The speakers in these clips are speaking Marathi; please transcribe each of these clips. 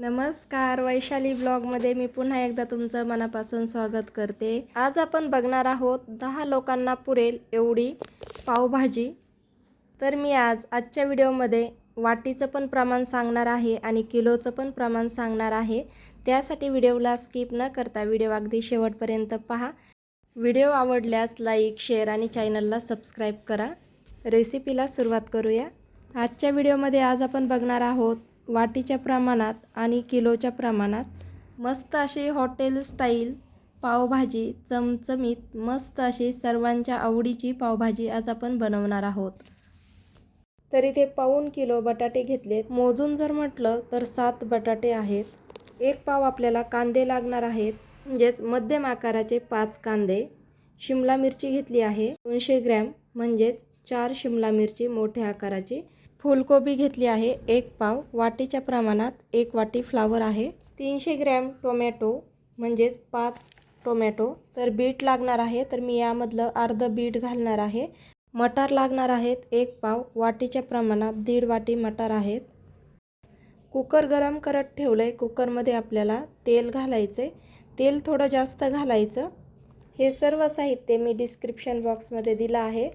नमस्कार वैशाली ब्लॉगमध्ये मी पुन्हा एकदा तुमचं मनापासून स्वागत करते. आज आपण बघणार आहोत दहा लोकांना पुरेल एवढी पावभाजी. तर मी आज आजच्या व्हिडिओमध्ये वाटीचं पण प्रमाण सांगणार आहे आणि किलोचं पण प्रमाण सांगणार आहे. त्यासाठी व्हिडिओला स्किप न करता व्हिडिओ अगदी शेवटपर्यंत पहा. व्हिडिओ आवडल्यास लाईक शेअर आणि चॅनलला सबस्क्राईब करा. रेसिपीला सुरुवात करूया. आजच्या व्हिडिओमध्ये आज आपण बघणार आहोत वाटीच्या प्रमाणात आणि किलोच्या प्रमाणात. मस्त अशी हॉटेल स्टाईल पावभाजी चमचमीत मस्त अशी सर्वांच्या आवडीची पावभाजी आज आपण बनवणार आहोत. तर इथे पाऊण किलो बटाटे घेतलेत. मोजून जर म्हटलं तर सात बटाटे आहेत. एक पाव आपल्याला कांदे लागणार आहेत म्हणजेच मध्यम आकाराचे पाच कांदे. शिमला मिरची घेतली आहे दोनशे ग्रॅम म्हणजेच चार शिमला मिरची मोठ्या आकाराची. फुलकोबी घेतली आहे एक पाव. वाटीच्या प्रमाणात एक वाटी फ्लावर आहे. तीनशे ग्रॅम टोमॅटो म्हणजेच पाच टोमॅटो. तर बीट लागणार आहे तर मी यामधलं अर्ध बीट घालणार आहे. मटार लागणार आहेत एक पाव. वाटीच्या प्रमाणात दीड वाटी मटार आहेत. कुकर गरम करत ठेवलं आहे कुकरमध्ये आपल्याला तेल घालायचं आहे तेल थोडं जास्त घालायचं. हे सर्व साहित्य मी डिस्क्रिप्शन बॉक्समध्ये दिलं आहे.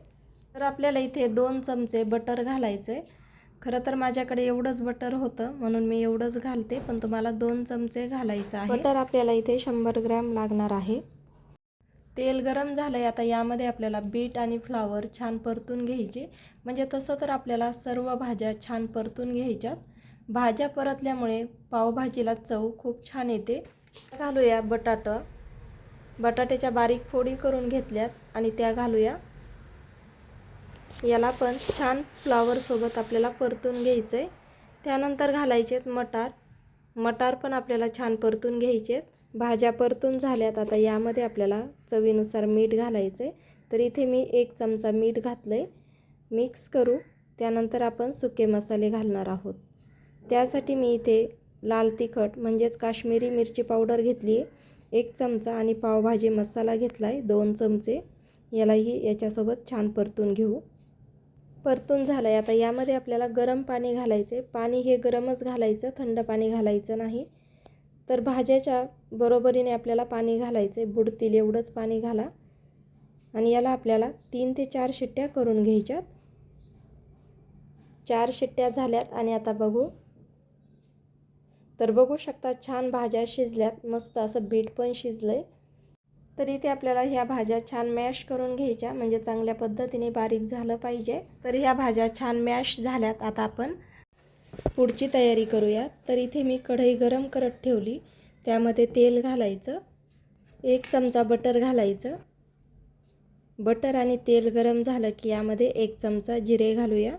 तर आपल्याला इथे दोन चमचे बटर घालायचं. आहे खरं तर माझ्याकडे एवढंच बटर होतं म्हणून मी एवढंच घालते पण तुम्हाला दोन चमचे घालायचं आहे बटर आपल्याला इथे शंभर ग्रॅम लागणार आहे. तेल गरम झालं आहे आता यामध्ये आपल्याला बीट आणि फ्लावर छान परतून घ्यायचे. म्हणजे तसं तर आपल्याला सर्व भाज्या छान परतून घ्यायच्यात. भाज्या परतल्यामुळे पावभाजीला चव खूप छान येते. घालूया बटाटा. बटाट्याच्या बारीक फोडी करून घेतल्यात आणि त्या घालूया. याला पण छान फ्लॉवरसोबत आपल्याला परतून घ्यायचं. आहे त्यानंतर घालायचेत मटार. मटार पण आपल्याला छान परतून घ्यायचेत. भाज्या परतून झाल्यात आता यामध्ये आपल्याला चवीनुसार मीठ घालायचं. आहे तर इथे मी एक चमचा मीठ घातलं आहे मिक्स करू. त्यानंतर आपण सुके मसाले घालणार आहोत. त्यासाठी मी इथे लाल तिखट म्हणजेच काश्मीरी मिरची पावडर घेतली आहे एक चमचा आणि पावभाजी मसाला घेतला आहे दोन चमचे. यालाही याच्यासोबत छान परतून घेऊ. परतून झालं आहे आता यामध्ये आपल्याला गरम पाणी घालायचे पाणी हे गरमच घालायचं थंड पाणी घालायचं नाही. तर भाज्याच्या बरोबरीने आपल्याला पाणी घालायचं आहे बुडतील एवढंच पाणी घाला. आणि याला आपल्याला तीन ते चार शिट्ट्या करून घ्यायच्यात. चार शिट्ट्या झाल्यात आणि आता बघू. तर बघू शकता छान भाज्या शिजल्यात. मस्त असं बीट पण शिजलं आहे तर इथे आपल्याला ह्या भाज्या छान मॅश करून घ्यायच्या. म्हणजे चांगल्या पद्धतीने बारीक झालं पाहिजे. तर ह्या भाज्या छान मॅश झाल्यात. आता आपण पुढची तयारी करूया तर इथे मी कढई गरम करत ठेवली. त्यामध्ये तेल घालायचं. एक चमचा बटर घालायचं. बटर आणि तेल गरम झालं की यामध्ये एक चमचा जिरे घालूया.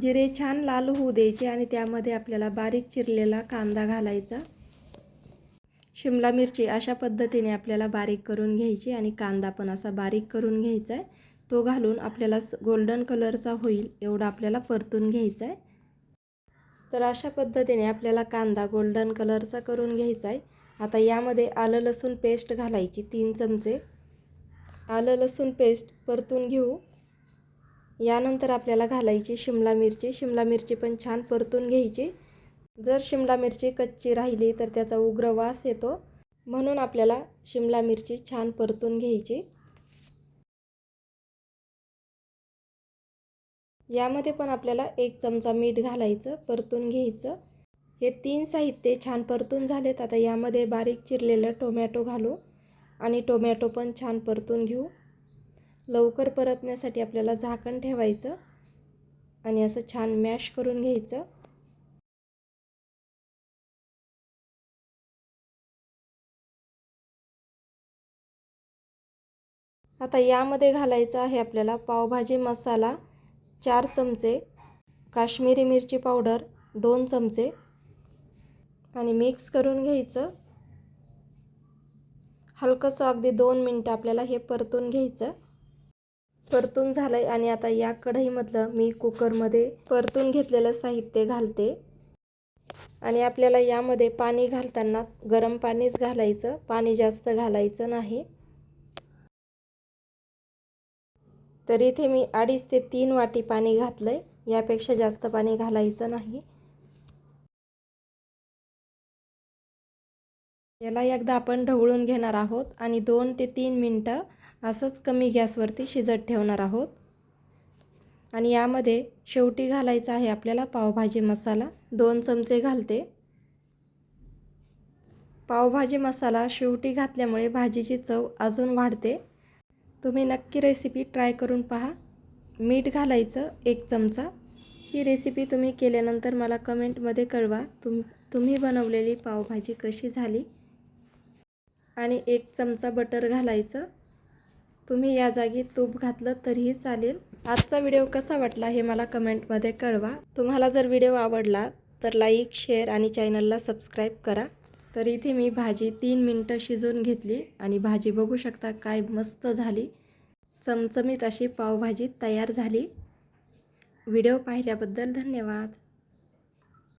जिरे छान लाल होऊ द्यायचे आणि त्यामध्ये आपल्याला बारीक चिरलेला कांदा घालायचा. शिमला मिरची अशा पद्धतीने आपल्याला बारीक करून घ्यायची आणि कांदा पण असा बारीक करून घ्यायचा आहे. तो घालून आपल्याला गोल्डन कलरचा होईल एवढा आपल्याला परतून घ्यायचा आहे. तर अशा पद्धतीने आपल्याला कांदा गोल्डन कलरचा करून घ्यायचा आहे. आता यामध्ये आलं लसूण पेस्ट घालायची तीन चमचे. आलं लसूण पेस्ट परतून घेऊ. यानंतर आपल्याला घालायची शिमला मिरची. शिमला मिरची पण छान परतून घ्यायची. जर शिमला मिरची कच्ची राहिली तर त्याचा उग्र वास येतो. म्हणून आपल्याला शिमला मिरची छान परतून घ्यायची. यामध्ये पण आपल्याला एक चमचा मीठ घालायचं परतून घ्यायचं. हे तीन साहित्य छान परतून झालेत. आता यामध्ये बारीक चिरलेलं टोमॅटो घालू आणि टोमॅटो पण छान परतून घेऊ. लवकर परतण्यासाठी आपल्याला झाकण ठेवायचं आणि असं छान मॅश करून घ्यायचं. आता यामध्ये घालायचं आहे आपल्याला पावभाजी मसाला चार चमचे काश्मीरी मिरची पावडर दोन चमचे आणि मिक्स करून घ्यायचं. हलकंसं अगदी दोन मिनटं आपल्याला हे परतून घ्यायचं. परतून झालं आहे आणि आता या कढईमधलं मी कुकरमध्ये परतून घेतलेलं साहित्य घालते. आणि आपल्याला यामध्ये पाणी घालताना गरम पाणीच घालायचं. पाणी जास्त घालायचं नाही. तर इथे मी अडीच ते तीन वाटी पाणी घातलं आहे यापेक्षा जास्त पाणी घालायचं नाही. याला एकदा आपण ढवळून घेणार आहोत आणि दोन ते तीन मिनटं असंच कमी गॅसवरती शिजत ठेवणार आहोत. आणि यामध्ये शेवटी घालायचा आहे आपल्याला पावभाजी मसाला. दोन चमचे घालते. पावभाजी मसाला शेवटी घातल्यामुळे भाजीची चव अजून वाढते. तुम्ही नक्की रेसिपी ट्राय करून पहा. मीठ घालायचं एक चमचा. ही रेसिपी तुम्ही केल्यानंतर मला कमेंटमध्ये कळवा. तुम तुम्ही बनवलेली पावभाजी कशी झाली? आणि एक चमचा बटर घालायचं. तुम्ही या जागी तूप घातलं तरीही चालेल. आजचा व्हिडिओ कसा वाटला हे मला कमेंटमध्ये कळवा. तुम्हाला जर व्हिडिओ आवडला तर लाईक शेअर आणि चॅनलला सबस्क्राईब करा. तर इथे मी भाजी तीन मिनटं शिजवून घेतली आणि भाजी बघू शकता काय मस्त झाली. चमचमीत अशी पावभाजी तयार झाली. व्हिडिओ पाहिल्याबद्दल धन्यवाद.